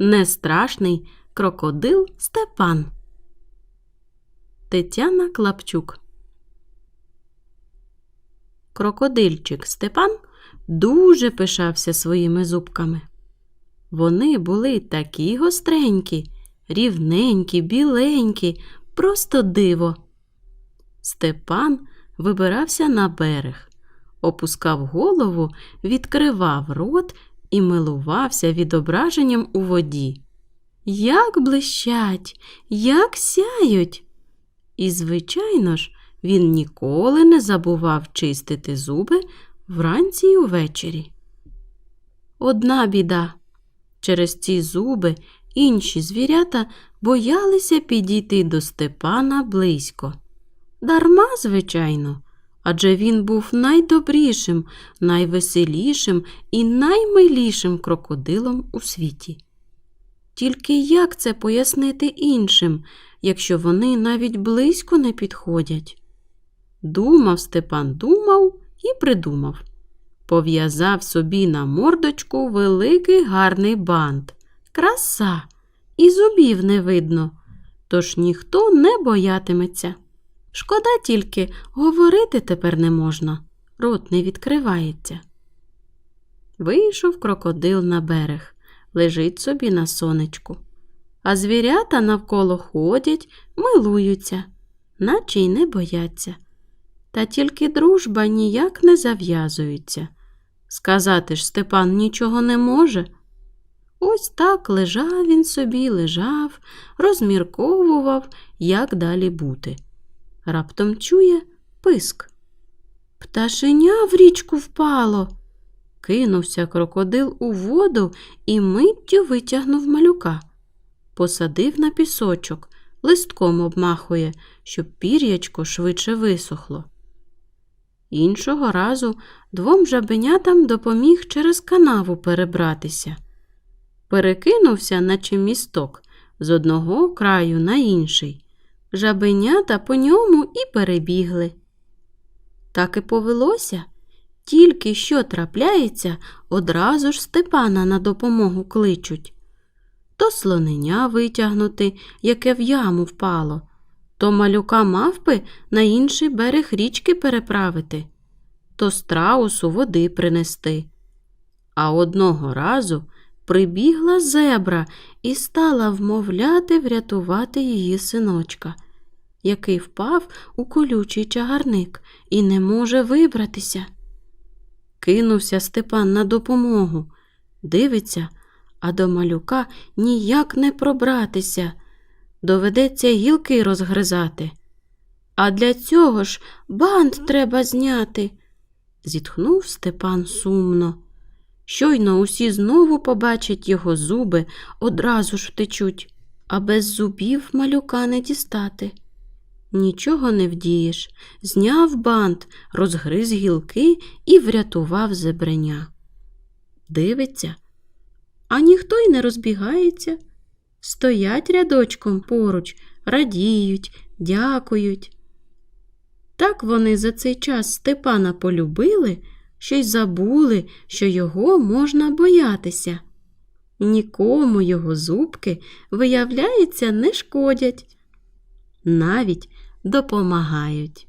Нестрашний крокодил Степан. Тетяна Клапчук. Крокодильчик Степан дуже пишався своїми зубками. Вони були такі гостренькі, рівненькі, біленькі, просто диво. Степан вибирався на берег, опускав голову, відкривав рот і милувався відображенням у воді. Як блищать, як сяють. І, звичайно ж, він ніколи не забував чистити зуби вранці й увечері. Одна біда. Через ці зуби інші звірята боялися підійти до Степана близько. Дарма, звичайно, адже він був найдобрішим, найвеселішим і наймилішим крокодилом у світі. Тільки як це пояснити іншим, якщо вони навіть близько не підходять? Думав Степан, думав і придумав. Пов'язав собі на мордочку великий гарний бант. Краса, і зубів не видно, тож ніхто не боятиметься. Шкода тільки, говорити тепер не можна, рот не відкривається. Вийшов крокодил на берег, лежить собі на сонечку, а звірята навколо ходять, милуються, наче й не бояться. Та тільки дружба ніяк не зав'язується. Сказати ж Степан нічого не може. Ось так лежав він собі, лежав, розмірковував, як далі бути. Раптом чує писк. Пташеня в річку впало. Кинувся крокодил у воду і миттю витягнув малюка. Посадив на пісочок, листком обмахує, щоб пір'ячко швидше висохло. Іншого разу двом жабенятам допоміг через канаву перебратися. Перекинувся, наче місток, з одного краю на інший. Жабенята по ньому і перебігли. Так і повелося. Тільки що трапляється, одразу ж Степана на допомогу кличуть. То слоненя витягнути, яке в яму впало, то малюка мавпи на інший берег річки переправити, то страусу води принести. А одного разу прибігла зебра і стала вмовляти врятувати її синочка, який впав у колючий чагарник і не може вибратися. Кинувся Степан на допомогу. Дивиться, а до малюка ніяк не пробратися. Доведеться гілки розгризати. А для цього ж бант треба зняти, зітхнув Степан сумно. Щойно усі знову побачать його зуби, одразу ж втечуть, а без зубів малюка не дістати. Нічого не вдієш, зняв бант, розгриз гілки і врятував зебреня. Дивиться, а ніхто й не розбігається. Стоять рядочком поруч, радіють, дякують. Так вони за цей час Степана полюбили, що й забули, що його можна боятися. Нікому його зубки, виявляється, не шкодять, навіть допомагають.